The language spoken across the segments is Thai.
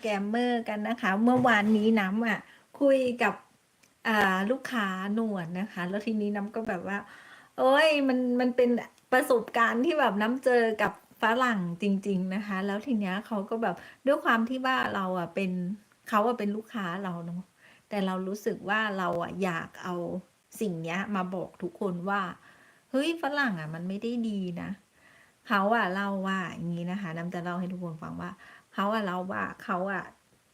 แกมเมอร์กันนะคะ เมื่อวานนี้น้ำอะคุยกับอ่าลูกค้าหนวดนะคะ แล้วทีนี้น้ำก็แบบว่า โอ้ยมันมันเป็นประสบการณ์ที่แบบน้ำเจอกับฝรั่งจริง ๆนะคะ แล้วทีเนี้ยเขาก็แบบด้วยความที่ว่าเราอะเป็นเขาอะเป็นลูกค้าเราเนาะแต่เรารู้สึกว่าเราอะอยากเอาสิ่งเนี้ย มาบอกทุกคนว่าเฮ้ยฝรั่งอะมันไม่ได้ดีนะเขาอะเล่าว่าอย่างนี้นะคะน้ำจะเล่าให้ทุกคนฟังว่า เขาอะเล่าว่าเขาอะ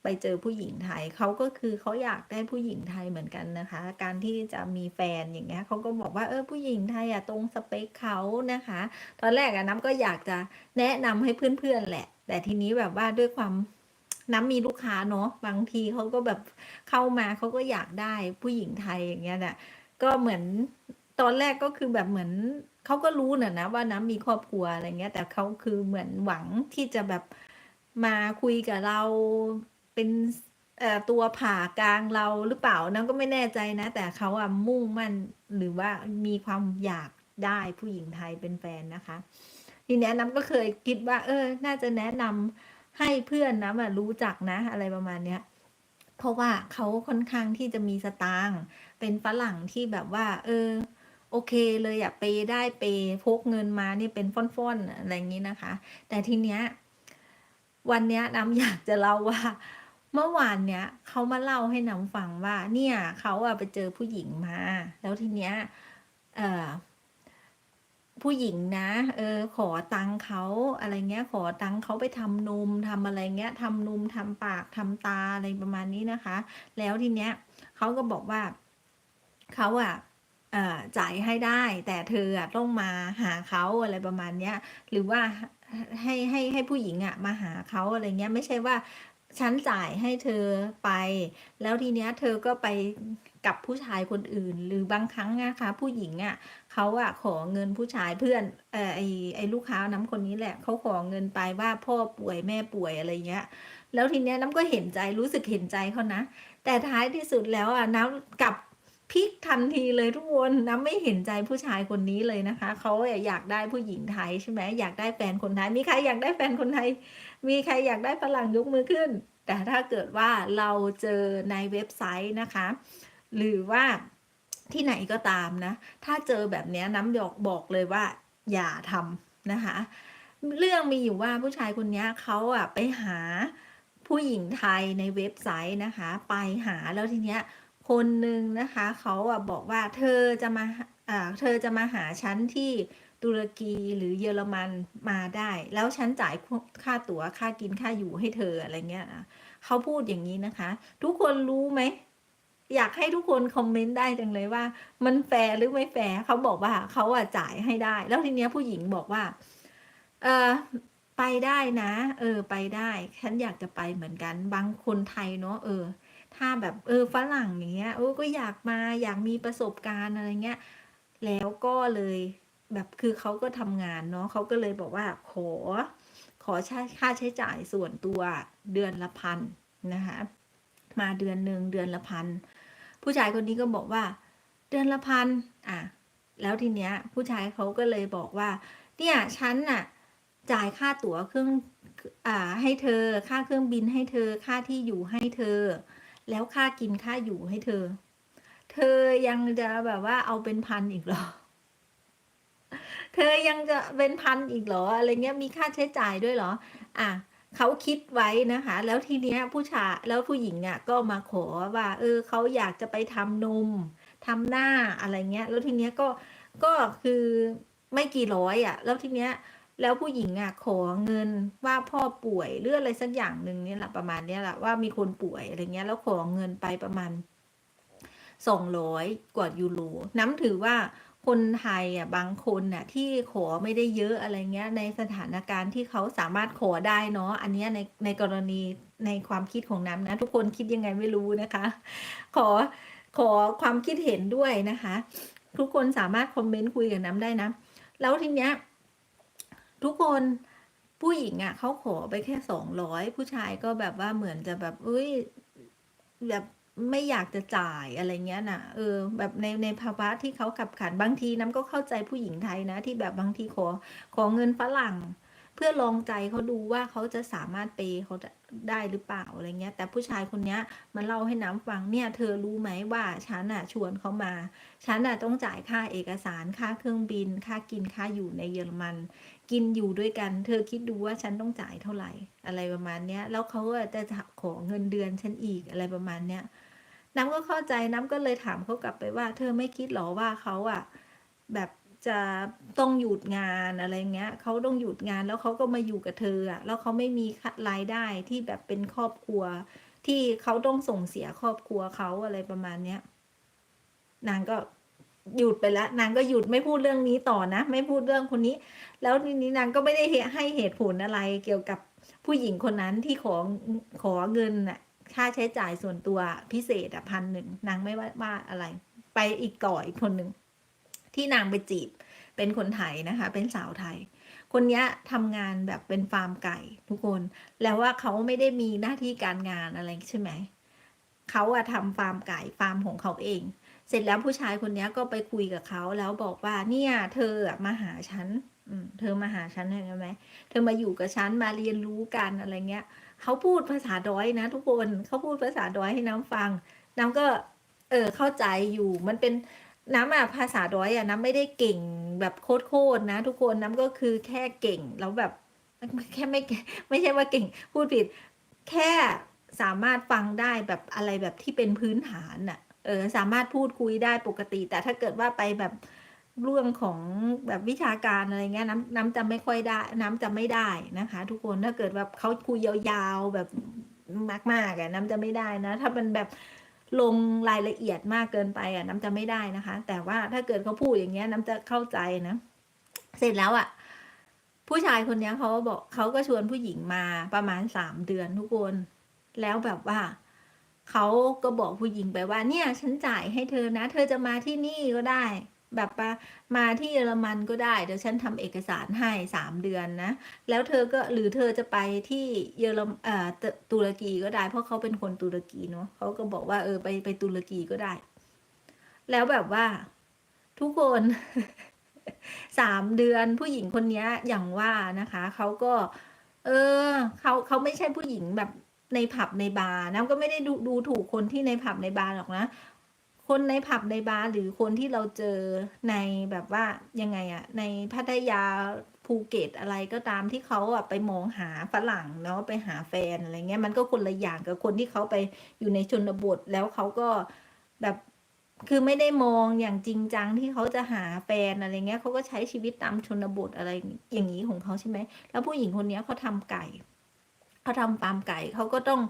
ไปเจอผู้หญิงไทยเขาก็คือเขาอยากได้ผู้หญิงไทยเหมือนกันนะคะ การที่จะมีแฟนอย่างเงี้ยเขาก็บอกว่าเออผู้หญิงไทยอะตรงสเปคเขานะคะ ตอนแรกอะน้ำก็อยากจะแนะนำให้เพื่อนๆแหละ แต่ทีนี้แบบว่าด้วยความน้ำมีลูกค้าเนาะบางทีเขาก็แบบเข้ามาเขาก็อยากได้ผู้หญิงไทยอย่างเงี้ยน่ะก็เหมือนตอนแรกก็คือแบบเหมือนเขาก็รู้น่ะนะว่าน้ำมีครอบครัวอะไรเงี้ย แต่เขาคือเหมือนหวังที่จะแบบ มาคุยกับเราเป็นตัวผ่ากลางเราหรือเปล่าน้ำก็ไม่แน่ใจนะ แต่เขาอะมุ่งมั่นหรือว่ามีความอยากได้ผู้หญิงไทยเป็นแฟนนะคะ ทีนี้น้ำก็เคยคิดว่า เออ น่าจะแนะนำให้เพื่อนน้ำอะรู้จักนะ อะไรประมาณเนี้ยเพราะว่าเขาค่อนข้างที่จะมีสตางค์เป็นฝรั่งที่แบบว่า เออ โอเคเลยอะเปย์ได้เปย์พกเงินมานี่เป็นฟ่อนๆอะไรอย่างนี้นะคะ แต่ทีเนี้ย วันนี้น้ำอยากจะเล่าว่า เมื่อวานเนี้ยเขามาเล่าให้น้ำฟังว่า เนี่ยเขาอะไปเจอผู้หญิงมา แล้วทีเนี้ยเออผู้หญิงนะ เออ ขอตังเขาอะไรเงี้ย ขอตังเขาไปทำนมทำอะไรเงี้ยทำนมทำปากทำตาอะไรประมาณนี้นะคะ แล้วทีเนี้ยเขาก็บอกว่าเขาอะ จ่ายให้ได้ แต่เธอต้องมาหาเขาอะไรประมาณเนี้ย หรือว่าให้ให้ให้ผู้หญิงอะมาหาเขาอะไรเงี้ย ไม่ใช่ว่าฉันจ่ายให้เธอไป แล้วทีเนี้ยเธอก็ไปกับผู้ชายคนอื่น หรือบางครั้งนะคะ ผู้หญิงอะเขาอะขอเงินผู้ชายเพื่อนเออไอไอลูกค้าน้ำคนนี้แหละเขาขอเงินไปว่าพ่อป่วยแม่ป่วยอะไรเงี้ย แล้วทีเนี้ยน้ำก็เห็นใจรู้สึกเห็นใจเขานะ แต่ท้ายที่สุดแล้วอะน้ำกลับ พลิกทันทีเลยทุกคนน้ำไม่เห็นใจผู้ชายคนนี้เลยนะคะเขาอยากได้ผู้หญิงไทยใช่ไหมอยากได้แฟนคนไทยมีใครอยากได้แฟนคนไทย มีใครอยากได้ฝรั่งยกมือขึ้น แต่ถ้าเกิดว่าเราเจอในเว็บไซต์นะคะ หรือว่าที่ไหนก็ตามนะ ถ้าเจอแบบนี้น้ำบอกบอกเลยว่า อย่าทำนะคะ เรื่องมีอยู่ว่าผู้ชายคนนี้เขาอะไปหาผู้หญิงไทยในเว็บไซต์นะคะ ไปหาแล้วทีเนี้ย คนหนึ่งนะคะเขาอะบอกว่าเธอจะมาอ่าเธอจะมาหาฉันที่ตุรกีหรือเยอรมันมาได้ แล้วฉันจ่ายค่าตั๋วค่ากินค่าอยู่ให้เธออะไรเงี้ยนะเขาพูดอย่างนี้นะคะ ทุกคนรู้ไหมอยากให้ทุกคนคอมเมนต์ได้จังเลยว่า มันแฟร์หรือไม่แฟร์เขาบอกว่าเขาอะจ่ายให้ได้ แล้วทีเนี้ยผู้หญิงบอกว่า เออไปได้นะ เออ ไปได้ ฉันอยากจะไปเหมือนกัน บางคนไทยเนาะเออ ถ้าแบบเออฝรั่งอย่างเงี้ยเออก็อยากมาอยากมีประสบการณ์อะไรเงี้ย แล้วก็เลยแบบคือเขาก็ทำงานเนาะเขาก็เลยบอกว่าขอ ขอค่าใช้จ่ายส่วนตัวเดือนละพันนะคะมาเดือนหนึ่งเดือนละพันผู้ชายคนนี้ก็บอกว่า เดือนละพันอะแล้วทีเนี้ย ผู้ชายเขาก็เลยบอกว่า เนี่ยฉันน่ะ จ่ายค่าตั๋วเครื่องอ่าให้เธอ ค่าเครื่องบินให้เธอ ค่าที่อยู่ให้เธอ แล้วค่ากินค่าอยู่ให้เธอ เธอยังจะแบบว่าเอาเป็นพันอีกเหรอ เธอยังจะเป็นพันอีกเหรอ อะไรเงี้ยมีค่าใช้จ่ายด้วยเหรอ อะเขาคิดไว้นะคะ แล้วทีเนี้ยผู้ชายแล้วผู้หญิงอะก็มาขอว่า เออเขาอยากจะไปทำนมทำหน้าอะไรเงี้ย แล้วทีเนี้ยก็ก็คือไม่กี่ร้อยอะ แล้วทีเนี้ย แล้วผู้หญิงอะขอเงินว่าพ่อป่วยหรืออะไรสักอย่างหนึ่งเนี่ยแหละประมาณเนี้ยแหละว่ามีคนป่วยอะไรเงี้ยแล้วขอเงินไปประมาณสองร้อยกว่ายูโรน้ำถือว่าคนไทยอะบางคนน่ะที่ขอไม่ได้เยอะอะไรเงี้ยในสถานการณ์ที่เขาสามารถขอได้เนาะอันเนี้ยในในกรณีในความคิดของน้ำนะ ทุกคนคิดยังไงไม่รู้นะคะ ขอขอความคิดเห็นด้วยนะคะ ทุกคนสามารถคอมเมนต์คุยกับน้ำได้นะ แล้วทีเนี้ย ทุกคนผู้หญิงอะเขาขอไปแค่สองร้อยผู้ชายก็แบบว่าเหมือนจะแบบเอ้ยแบบไม่อยากจะจ่ายอะไรเงี้ยน่ะเออ แบบในในภาวะที่เขาขับขันบางทีน้ำก็เข้าใจผู้หญิงไทยนะ ที่แบบบางทีขอขอเงินฝรั่ง เพื่อลองใจเขาดูว่าเขาจะสามารถเปเขา ได้หรือเปล่าอะไรเงี้ย แต่ผู้ชายคนเนี้ยมาเล่าให้น้ำฟังเนี่ย เธอรู้ไหมว่าฉันอะชวนเขามา ฉันอะต้องจ่ายค่าเอกสารค่าเครื่องบิน ค่ากินค่าอยู่ในเยอรมัน กินอยู่ด้วยกัน เธอคิดดูว่าฉันต้องจ่ายเท่าไหร่อะไรประมาณเนี้ย แล้วเขาก็จะขอเงินเดือนฉันอีกอะไรประมาณเนี้ยน้ำก็เข้าใจน้ำก็เลยถามเขากลับไปว่า เธอไม่คิดหรอว่าเขาอะ แบบ จะต้องหยุดงานอะไรเงี้ยเขาต้องหยุดงานแล้วเขาก็มาอยู่กับเธออะแล้วเขาไม่มีรายได้ที่แบบเป็นครอบครัว ที่เขาต้องส่งเสียครอบครัวเขาอะไรประมาณเนี้ยนางก็หยุดไปแล้วนางก็หยุดไม่พูดเรื่องนี้ต่อนะ ไม่พูดเรื่องคนนี้ แล้วทีนี้นางก็ไม่ได้ให้เหตุผลอะไรเกี่ยวกับผู้หญิงคนนั้นที่ขอขอเงินน่ะ ค่าใช้จ่ายส่วนตัวพิเศษอะพันหนึ่งนางไม่ว่าอะไร ไปอีกต่ออีกคนหนึ่ง ที่นางไปจีบ เป็นคนไทยนะคะ เป็นสาวไทย คนนี้ทำงานแบบเป็นฟาร์มไก่ทุกคน แล้วว่าเขาไม่ได้มีหน้าที่การงานอะไรใช่ไหม เขาอะทำฟาร์มไก่ฟาร์มของเขาเอง เสร็จแล้วผู้ชายคนนี้ก็ไปคุยกับเขาแล้วบอกว่าเนี่ย เธอมาหาฉันเธอมาหาฉันใช่ไหมเธอมาอยู่กับฉันมาเรียนรู้กันอะไรเงี้ย เขาพูดภาษาดอยนะ ทุกคน เขาพูดภาษาดอยให้น้ำฟัง น้ำก็ เออเข้าใจอยู่ มันเป็น น้ำอะภาษาดอยอะน้ำไม่ได้เก่งแบบโคตรๆนะ ทุกคนน้ำก็คือแค่เก่งแล้วแบบแค่ไม่ไม่ใช่ว่าเก่ง พูดผิด แค่สามารถฟังได้แบบอะไรแบบที่เป็นพื้นฐานน่ะเออสามารถพูดคุยได้ปกติ แต่ถ้าเกิดว่าไปแบบเรื่องของแบบวิชาการอะไรเงี้ยน้ำน้ำจะไม่ค่อยได้ น้ำจะไม่ได้นะคะ ทุกคนถ้าเกิดแบบเขาคุยยาวๆแบบมากๆอะน้ำจะไม่ได้นะ ถ้ามันแบบ ลงรายละเอียดมากเกินไปอะน้ำจะไม่ได้นะคะ แต่ว่าถ้าเกิดเขาพูดอย่างเงี้ยน้ำจะเข้าใจนะ เสร็จแล้วอะ ผู้ชายคนนี้เขาบอกเขาก็ชวนผู้หญิงมาประมาณสามเดือนทุกคน แล้วแบบว่าเขาก็บอกผู้หญิงไปว่าเนี่ย ฉันจ่ายให้เธอนะ เธอจะมาที่นี่ก็ได้ แบบมามาที่เยอรมันก็ได้ เดี๋ยวฉันทำเอกสารให้สามเดือนนะ แล้วเธอก็หรือเธอจะไปที่เยอรมเอ่อตุรกีก็ได้ เพราะเขาเป็นคนตุรกีเนาะเขาก็บอกว่าเออไปไปตุรกีก็ได้ แล้วแบบว่า ทุกคนสามเดือนผู้หญิงคนนี้อย่างว่านะคะเขาก็ เออเขาเขาไม่ใช่ผู้หญิงแบบในผับในบาร์นะก็ไม่ได้ดูดูถูกคนที่ในผับในบาร์หรอกนะ คนในผับในบาร์หรือคนที่เราเจอในแบบว่ายังไงอะในพัทยาภูเก็ตอะไรก็ตามที่เขาอะไปมองหาฝรั่งเนาะไปหาแฟนอะไรเงี้ยมันก็คนละอย่างกับคนที่เขาไปอยู่ในชนบทแล้วเขาก็แบบคือไม่ได้มองอย่างจริงจังที่เขาจะหาแฟนอะไรเงี้ยเขาก็ใช้ชีวิตตามชนบทอะไรอย่างนี้ของเขาใช่ไหมแล้วผู้หญิงคนนี้เขาทำไก่เขาทำฟาร์มไก่เขาก็ต้อง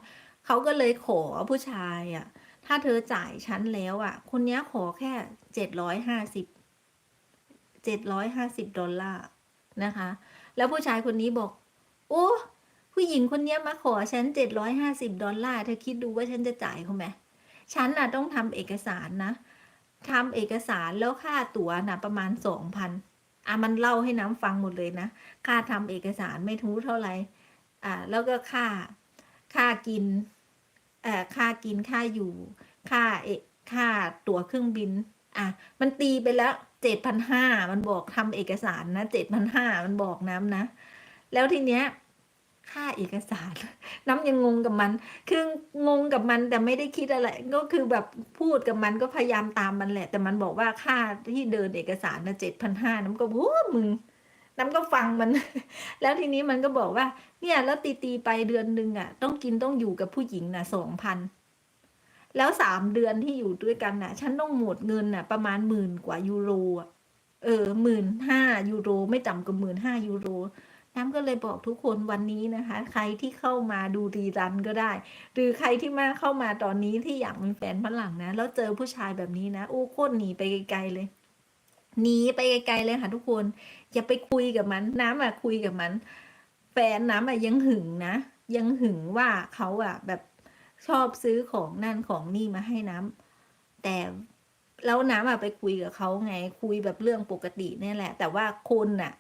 เขาก็เลยขอผู้ชายอะ่ะ ถ้าเธอจ่ายฉันแล้วอะ่ะ คนนี้ขอแค่เจ็ดร้อยห้าสิบเจ็ดร้อยห้าสิบดอลลาร์นะคะ แล้วผู้ชายคนนี้บอก โอ้ผู้หญิงคนนี้มาขอฉันเจ็ดร้อยห้าสิบดอลลาร์เธอคิดดูว่าฉันจะจ่ายเขาไหมฉันน่ะต้องทำเอกสารนะทำเอกสารแล้วค่าตั๋วน่ะประมาณสองพันอะมันเล่าให้น้ำฟังหมดเลยนะ ค่าทำเอกสารไม่ทู้เท่าไหร่อ่าแล้วก็ค่าค่ากิน ค่ากินค่าอยู่ ค่าเอกค่าตั๋วเครื่องบิน อะ มันตีไปแล้วเจ็ดพันห้ามันบอกทำเอกสารนะเจ็ดพันห้ามันบอกน้ำนะ แล้วทีเนี้ยค่าเอกสาร น้ำยังงงกับมัน คืองงกับมันแต่ไม่ได้คิดอะไร ก็คือแบบพูดกับมันก็พยายามตามมันแหละ แต่มันบอกว่าค่าที่เดินเอกสารนะเจ็ดพันห้าน้ำก็โอ้มึง น้ำก็ฟังมัน แล้วทีนี้มันก็บอกว่า เนี่ยแล้วตีตีไปเดือนหนึ่งอะ ต้องกินต้องอยู่กับผู้หญิงน่ะสองพันแล้วสามเดือนที่อยู่ด้วยกันน่ะ ฉันต้องหมดเงินน่ะ ประมาณหมื่นกว่ายูโรอะเออหมื่นห้ายูโรไม่ต่ำกว่าหมื่นห้ายูโรน้ำก็เลยบอกทุกคนวันนี้นะคะ ใครที่เข้ามาดูรีรันก็ได้ หรือใครที่มาเข้ามาตอนนี้ที่อยากมีแฟนฝรั่งนะแล้วเจอผู้ชายแบบนี้นะโอ้โคตรหนีไปไกลๆเลยหนีไปไกลๆเลยค่ะทุกคน อย่าไปคุยกับมัน น้ำอะคุยกับมัน แฟนน้ำอะยังหึงนะ ยังหึงว่าเขาอะแบบชอบซื้อของนั่นของนี่มาให้น้ำแต่แล้วน้ำอะไปคุยกับเขาไง คุยแบบเรื่องปกติเนี่ยแหละ แต่ว่าคนน่ะ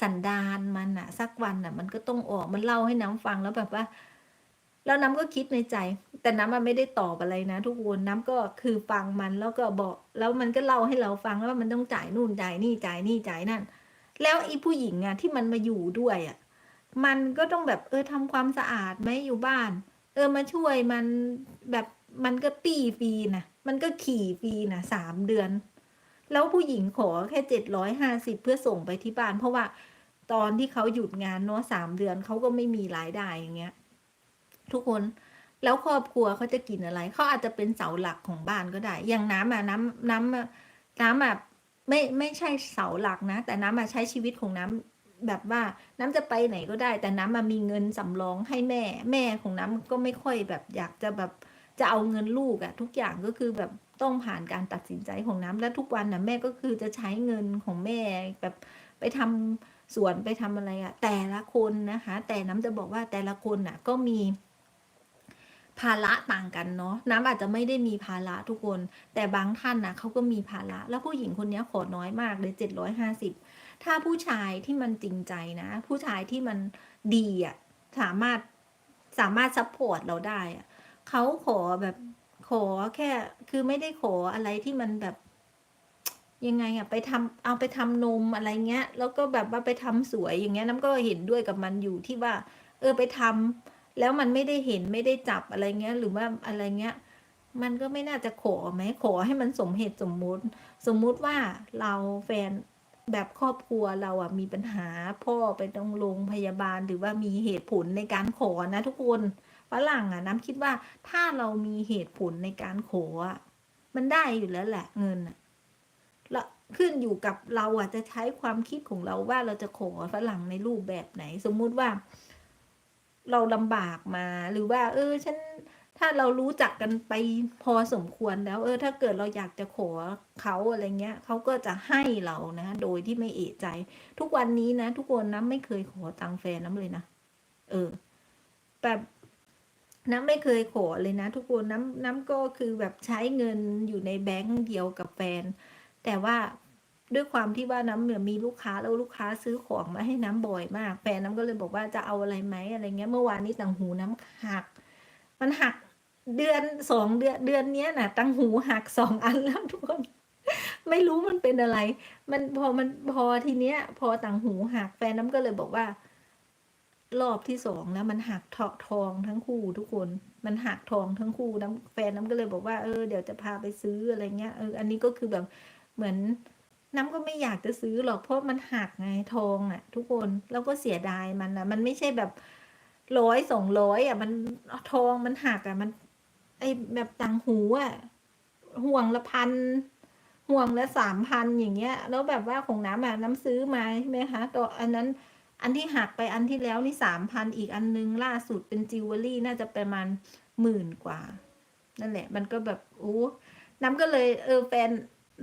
สันดานมันอะสักวันอะมันก็ต้องออกมันเล่าให้น้ำฟังแล้วแบบว่าแล้วน้ำก็คิดในใจ แต่น้ำมันไม่ได้ตอบอะไรนะทุกคนน้ำก็คือฟังมันแล้วก็บอก แล้วมันก็เล่าให้เราฟังว่ามันต้องจ่ายนู่นจ่ายนี่จ่ายนี่จ่ายนั่น แล้วไอ้ผู้หญิงอะที่มันมาอยู่ด้วยอะมันก็ต้องแบบเออทำความสะอาดไหมอยู่บ้าน เออมาช่วยมันแบบมันก็ปี้ฟรีนะมันก็ขี่ฟรีนะสามเดือน แล้วผู้หญิงขอแค่เจ็ดร้อยห้าสิบเพื่อส่งไปที่บ้าน เพราะว่าตอนที่เขาหยุดงานเนาะสามเดือนเขาก็ไม่มีรายได้อย่างเงี้ย ทุกคนแล้วครอบครัวเขาจะกินอะไร เขาอาจจะเป็นเสาหลักของบ้านก็ได้ อย่างน้ำอะน้ำน้ำน้ำแบบ ไม่ไม่ใช่เสาหลักนะ แต่น้ำมาใช้ชีวิตของน้ำแบบว่าน้ำจะไปไหนก็ได้ แต่น้ำมามีเงินสำรองให้แม่ แม่ของน้ำก็ไม่ค่อยแบบอยากจะแบบจะเอาเงินลูกอะทุกอย่างก็คือแบบต้องผ่านการตัดสินใจของน้ำและทุกวันน่ะแม่ก็คือจะใช้เงินของแม่แบบไปทำสวนไปทำอะไรอะแต่ละคนนะคะ แต่น้ำจะบอกว่าแต่ละคนน่ะก็มี ภาระต่างกันเนาะน้ำอาจจะไม่ได้มีภาระทุกคน แต่บางท่านนะเขาก็มีภาระ แล้วผู้หญิงคนนี้ขอน้อยมากเลยเจ็ดร้อยห้าสิบถ้าผู้ชายที่มันจริงใจนะ ผู้ชายที่มันดีอะ่ะสามารถสามารถซัพพอร์ตเราได้อะ่ะเขาขอแบบขอแค่คือไม่ได้ขออะไรที่มันแบบยังไงอะ่ะไปทำเอาไปทำนมอะไรเงี้ย แล้วก็แบบว่าไปทำสวยอย่างเงี้ยน้ำก็เห็นด้วยกับมันอยู่ที่ว่า เออไปทำ แล้วมันไม่ได้เห็นไม่ได้จับอะไรเงี้ย หรือว่าอะไรเงี้ย มันก็ไม่น่าจะขอไหมขอให้มันสมเหตุสมมุติ สมมุติว่าเราแฟนแบบครอบครัวเราอะมีปัญหาพ่อไปต้องโรงพยาบาลหรือว่ามีเหตุผลในการขอนะทุกคนฝรั่งอะน้ำคิดว่าถ้าเรามีเหตุผลในการขออะมันได้อยู่แล้วแหละเงินอะแล้วขึ้นอยู่กับเราอะจะใช้ความคิดของเราว่าเราจะขอฝรั่งในรูปแบบไหน สมมุติว่า เราลำบากมา หรือว่า เออ ฉันถ้าเรารู้จักกันไปพอสมควรแล้ว เออ ถ้าเกิดเราอยากจะขอเขาอะไรเงี้ยเขาก็จะให้เรานะ โดยที่ไม่เอะใจ ทุกวันนี้นะ ทุกคนนะไม่เคยขอตังค์แฟนน้ำเลยนะเออแบบน้ำไม่เคยขอเลยนะ ทุกคนน้ำน้ำก็คือแบบใช้เงินอยู่ในแบงก์เดียวกับแฟน แต่ว่า ด้วยความที่ว่าน้ำเนี่ยมีลูกค้าแล้วลูกค้าซื้อของมาให้น้ำบ่อยมากแฟนน้ำก็เลยบอกว่าจะเอาอะไรไหมอะไรเงี้ย เมื่อวานนี้ต่างหูน้ำหัก มันหักเดือนสองเดือนเดือนเนี้ยน่ะตังหูหักสองอันแล้วทุกคน ไม่รู้มันเป็นอะไร มันพอมันพอทีเนี้ย พอต่างหูหักแฟนน้ำก็เลยบอกว่า รอบที่สองนะมันหักทอทองทั้งคู่ทุกคนมันหักทองทั้งคู่น้ำแฟนน้ำก็เลยบอกว่าเออเดี๋ยวจะพาไปซื้ออะไรเงี้ยเอออันนี้ก็คือแบบเหมือน น้ำก็ไม่อยากจะซื้อหรอกเพราะมันหักไงทองอะ ทุกคนแล้วก็เสียดายมันนะมันไม่ใช่แบบร้อยสองร้อยอะ มันทองมันหักอะ มัน ไอแบบต่างหูอะ ห่วงละพันห่วงละสามพันอย่างเงี้ย แล้วแบบว่าของน้ำอะน้ำซื้อมาใช่ไหมคะตัวอันนั้นอันที่หักไปอันที่แล้วนี่สามพันอีกอันนึงล่าสุดเป็นจิวเวลรี่น่าจะประมาณหมื่นกว่า นั่นแหละ มันก็แบบโอ้น้ำก็เลย เออแฟน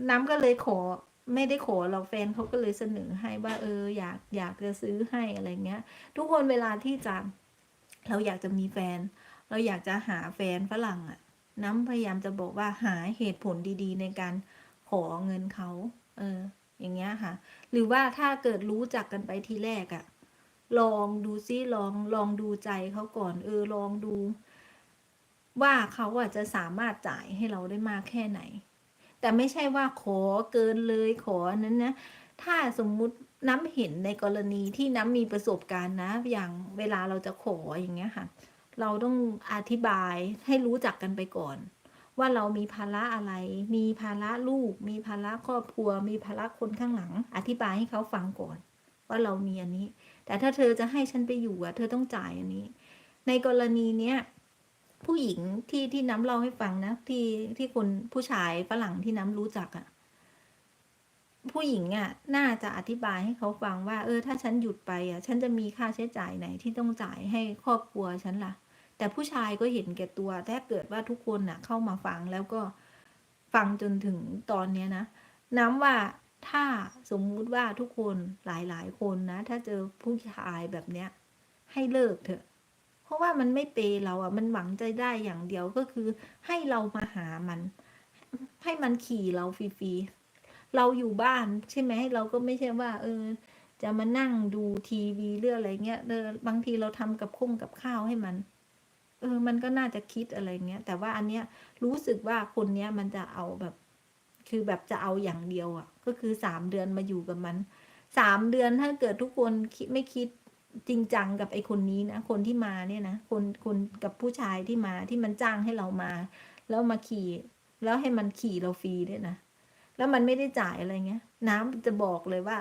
น้ำก็เลยขอ ไม่ได้ขอเราแฟนเขาก็เลยเสนอให้ว่าเอออยากอยากจะซื้อให้อะไรเงี้ย ทุกคนเวลาที่จะเราอยากจะมีแฟน เราอยากจะหาแฟนฝรั่งอะน้ำพยายามจะบอกว่าหาเหตุผลดีๆ ในการขอเงินเขาเออ อย่างเงี้ยค่ะ หรือว่าถ้าเกิดรู้จักกันไปทีแรกอะลองดูซิลองลองดูใจเขาก่อน เออลองดู ว่าเขาอะจะสามารถจ่ายให้เราได้มากแค่ไหน แต่ไม่ใช่ว่าขอเกินเลยขอนั้นนะ ถ้าสมมุติน้ำเห็นในกรณีที่น้ำมีประสบการณ์นะ อย่างเวลาเราจะขออย่างเงี้ยค่ะ เราต้องอธิบายให้รู้จักกันไปก่อน ว่าเรามีภาระอะไร มีภาระลูก มีภาระครอบครัว มีภาระคนข้างหลัง อธิบายให้เขาฟังก่อน ว่าเรามีอันนี้ แต่ถ้าเธอจะให้ฉันไปอยู่อะเธอต้องจ่ายอันนี้ ในกรณีเนี้ย ผู้หญิงที่ที่น้ำเล่าให้ฟังนะ ที่ที่คนผู้ชายฝรั่งที่น้ำรู้จักอะผู้หญิงอะน่าจะอธิบายให้เขาฟังว่า เออ ถ้าฉันหยุดไปอะฉันจะมีค่าใช้จ่ายไหนที่ต้องจ่ายให้ครอบครัวฉันล่ะ แต่ผู้ชายก็เห็นแก่ตัวถ้าเกิดว่าทุกคนน่ะ เข้ามาฟังแล้วก็ฟังจนถึงตอนเนี้ยนะน้ำว่าถ้าสมมุติว่าทุกคนหลายๆ คนนะ ถ้าเจอผู้ชายแบบเนี้ย ให้เลิกเถอะ ราะว่ามันไม่เปยเราอะ มันหวังใจได้อย่างเดียวก็คือให้เรามาหามัน ให้มันขี่เราฟรีๆเราอยู่บ้านใช่ไหมเราก็ไม่ใช่ว่า เออ จะมานั่งดูทีวีเรื่องอะไรเงี้ยเออบางทีเราทำกับคุ้งกับข้าวให้มัน เออ มันก็น่าจะคิดอะไรเงี้ย แต่ว่าอันเนี้ยรู้สึกว่าคนเนี้ยมันจะเอาแบบ คือแบบจะเอาอย่างเดียวอะ ก็คือสามเดือนมาอยู่กับมันสามเดือนถ้าเกิดทุกคนคิดไม่คิด จริงจังกับไอ้คนนี้นะ คนที่มาเนี่ยนะคนคนกับผู้ชายที่มาที่มันจ้างให้เรามา แล้วมาขี่ แล้วให้มันขี่เราฟรีด้วยนะแล้วมันไม่ได้จ่ายอะไรเงี้ย น้ำจะบอกเลยว่า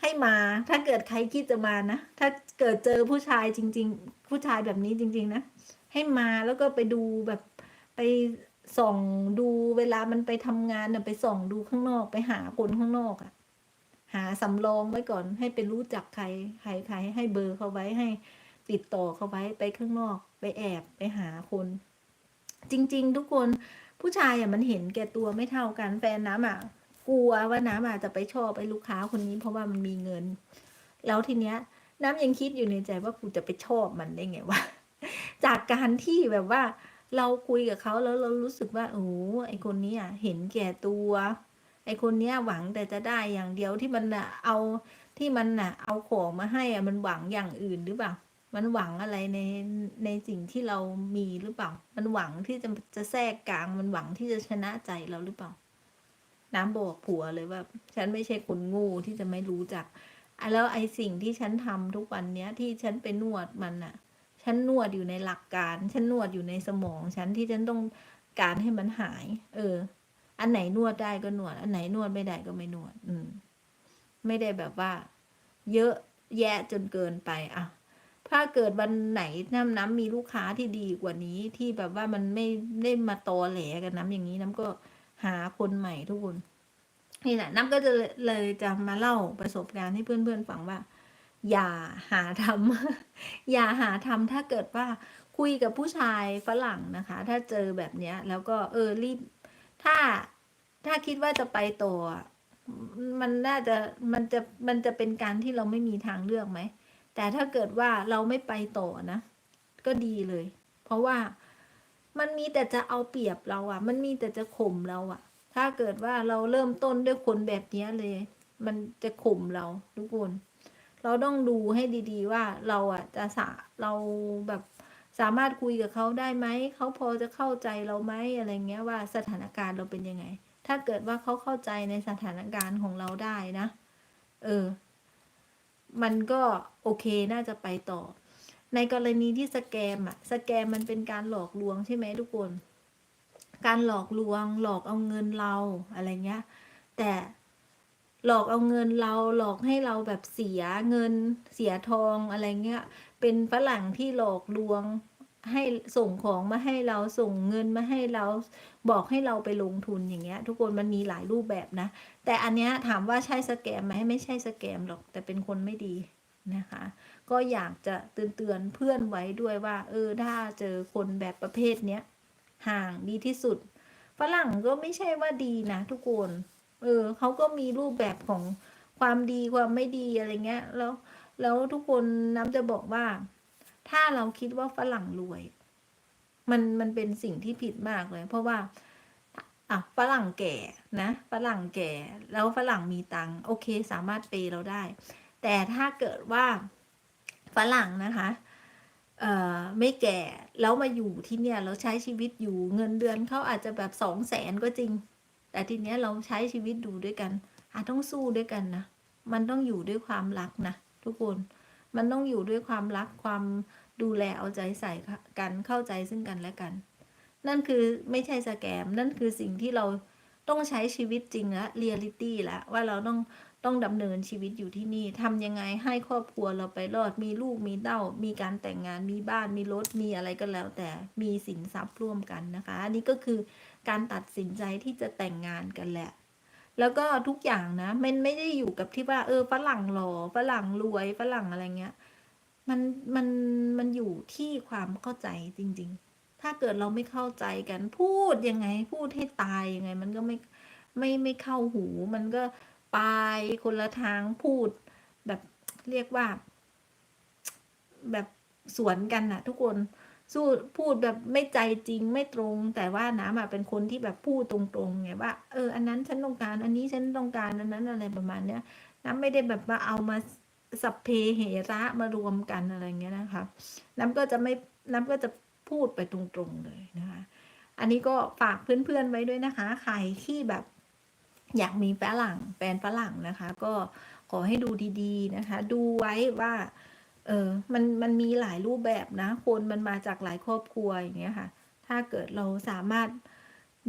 ให้มาถ้าเกิดใครคิดจะมานะถ้าเกิดเจอผู้ชายจริง ๆ ผู้ชายแบบนี้จริง ๆ นะให้มาแล้วก็ไปดูแบบไปส่องดูเวลามันไปทำงานน่ะไปส่องดูข้างนอกไปหาคนข้างนอกอะ่ะ หาสำรองไว้ก่อน ให้ไปรู้จักใครใครใครให้เบอร์เขาไว้ให้ติดต่อเขาไว้ไปข้างนอก ไปแอบไปหาคน จริง ๆ ทุกคนผู้ชายอะมันเห็นแก่ตัวไม่เท่ากันแฟนน้ำอะกลัวว่าน้ำอาจจะไปชอบไอ้ลูกค้าคนนี้เพราะว่ามันมีเงิน แล้วทีเนี้ย น้ำยังคิดอยู่ในใจว่ากูจะไปชอบมันได้ไงวะจากการที่แบบว่า เราคุยกับเขาแล้วเรารู้สึกว่าโอ้ไอคนนี้อะเห็นแก่ตัว อคนเนี้ยหวังแต่จะได้อย่างเดียวที่มันอะเอาที่มันอะ เอาของมาให้อะมันหวังอย่างอื่นหรือเปล่า มันหวังอะไรในในสิ่งที่เรามีหรือเปล่า มันหวังที่จะจะแทรกกลาง มันหวังที่จะชนะใจเราหรือเปล่า น้ำบอกผัวเลยว่า ฉันไม่ใช่คนง่ที่จะไม่รู้จักอะแล้วไอสิ่งที่ฉันทำทุกวันเนี้ย ที่ฉันไปนวดมันอะ ฉันนวดอยู่ในหลักการ ฉันนวดอยู่ในสมอง ฉันที่ฉันต้องการให้มันหาย เออ อันไหนนวดได้ก็นวด อันไหนนวดไม่ได้ก็ไม่นวด อืม ไม่ได้แบบว่า เยอะแยะจนเกินไปอะถ้าเกิดวันไหนน้ำน้ำมีลูกค้าที่ดีกว่านี้ที่แบบว่ามันไม่ได้มาตอแหลกันน้ำอย่างนี้น้ำก็หาคนใหม่ทุกคนนี่แหละน้ำก็จะเลยจะมาเล่าประสบการณ์ให้เพื่อนๆฟังว่า อย่าหาทำอย่าหาทำถ้าเกิดว่าคุยกับผู้ชายฝรั่งนะคะ ถ้าเจอแบบเนี้ย แล้วก็เออรีบ ถ้าถ้าคิดว่าจะไปต่อมันน่าจะมันจะมันจะเป็นการที่เราไม่มีทางเลือกไหม แต่ถ้าเกิดว่าเราไม่ไปต่อนะ ก็ดีเลย เพราะว่ามันมีแต่จะเอาเปรียบเราอะ่ะ มันมีแต่จะข่มเราอะ่ะ ถ้าเกิดว่าเราเริ่มต้นด้วยคนแบบนี้เลย มันจะข่มเราทุกคน เราต้องดูให้ดี ๆ ว่าเราอะจะสะเราแบบ สามารถคุยกับเขาได้ไหม เขาพอจะเข้าใจเราไหมอะไรเงี้ยว่าสถานการณ์เราเป็นยังไง ถ้าเกิดว่าเขาเข้าใจในสถานการณ์ของเราได้นะ เออ มันก็โอเคน่าจะไปต่อ ในกรณีที่สแกมอะสแกมมันเป็นการหลอกลวงใช่ไหมทุกคน การหลอกลวง หลอกเอาเงินเราอะไรเงี้ย แต่หลอกเอาเงินเราหลอกให้เราแบบเสียเงินเสียทองอะไรเงี้ย เป็นฝรั่งที่หลอกลวงให้ส่งของมาให้เราส่งเงินมาให้เราบอกให้เราไปลงทุนอย่างเงี้ย ทุกคนมันมีหลายรูปแบบนะ แต่อันเนี้ยถามว่าใช่สแกมไหมไม่ใช่สแกมหรอกแต่เป็นคนไม่ดีนะคะ ก็อยากจะเตือนเพื่อนไว้ด้วยว่า เออถ้าเจอคนแบบประเภทเนี้ยห่างดีที่สุดฝรั่งก็ไม่ใช่ว่าดีนะทุกคน เออเขาก็มีรูปแบบของความดีความไม่ดีอะไรเงี้ยแล้ว แล้วทุกคนน้ำจะบอกว่า ถ้าเราคิดว่าฝรั่งรวย มันมันเป็นสิ่งที่ผิดมากเลย เพราะว่าอะฝรั่งแก่นะฝรั่งแก่ แล้วฝรั่งมีตังค์โอเค สามารถเปย์เราได้ แต่ถ้าเกิดว่าฝรั่งนะคะเอ่อไม่แก่แล้วมาอยู่ที่เนี่ยเราใช้ชีวิตอยู่เงินเดือนเขาอาจจะแบบสองแสนก็จริง แต่ทีเนี้ยเราใช้ชีวิตดูด้วยกันอาจต้องสู้ด้วยกันนะ มันต้องอยู่ด้วยความรักนะ ทุกคน มันต้องอยู่ด้วยความรักความดูแลเอาใจใส่กันเข้าใจซึ่งกันและกัน นั่นคือไม่ใช่สแกม นั่นคือสิ่งที่เราต้องใช้ชีวิตจริงและเรียลิตี้ล้วว่าเราต้องต้องดำเนินชีวิตอยู่ที่นี่ทำยังไงให้ครอบครัวเราไปรอดมีลูกมีเต้า มีการแต่งงานมีบ้านมีรถมีอะไรก็แล้ว แต่มีสินทรัพย์ร่วมกันนะคะ อันนี้ก็คือการตัดสินใจที่จะแต่งงานกันแหละ แล้วก็ทุกอย่างนะมันไม่ได้อยู่กับที่ว่า เออฝรั่งหล่อฝรั่งรวยฝรั่งอะไรเงี้ย มันมันมันอยู่ที่ความเข้าใจจริง ๆ ถ้าเกิดเราไม่เข้าใจกันพูดยังไง พูดให้ตายยังไง มันก็ไม่ไม่ไม่เข้าหู มันก็ไปคนละทางพูด แบบเรียกว่า แบบสวนกันนะทุกคน สู้พูดแบบไม่ใจจริงไม่ตรง แต่ว่าน้ำอะเป็นคนที่แบบพูดตรงๆไงว่าเอออันนั้นฉันต้องการ อันนี้ฉันต้องการอันนั้นอะไรประมาณเนี้ยน้ำไม่ได้แบบมาเอามาสัพเพเหระมารวมกันอะไรเงี้ยนะคะ น้ำก็จะไม่น้ำก็จะพูดไปตรงๆเลยนะคะ อันนี้ก็ฝากเพื่อนๆไว้ด้วยนะคะ ใครที่แบบอยากมีฝรั่งแฟนฝรั่งนะคะ ก็ขอให้ดูดีๆนะคะ ดูไว้ว่า เออ มันมันมีหลายรูปแบบนะ คนมันมาจากหลายครอบครัวอย่างเงี้ยค่ะ ถ้าเกิดเราสามารถ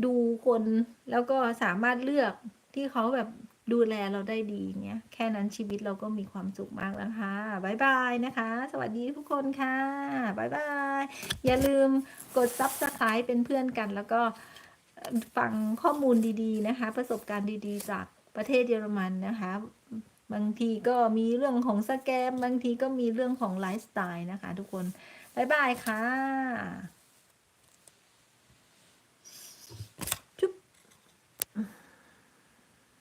ดูคนแล้วก็สามารถเลือกที่เขาแบบดูแลเราได้ดีอย่างเงี้ย แค่นั้นชีวิตเราก็มีความสุขมากแล้วค่ะบายบายนะคะ สวัสดีทุกคนค่ะบายบาย อย่าลืมกด subscribe เป็นเพื่อนกัน แล้วก็ฟังข้อมูลดีๆนะคะ ประสบการณ์ดีๆ จากประเทศเยอรมันนะคะ บางทีก็มีเรื่องของสแกม บางทีก็มีเรื่องของไลฟ์สไตล์นะคะ ทุกคน บ๊ายบายค่ะ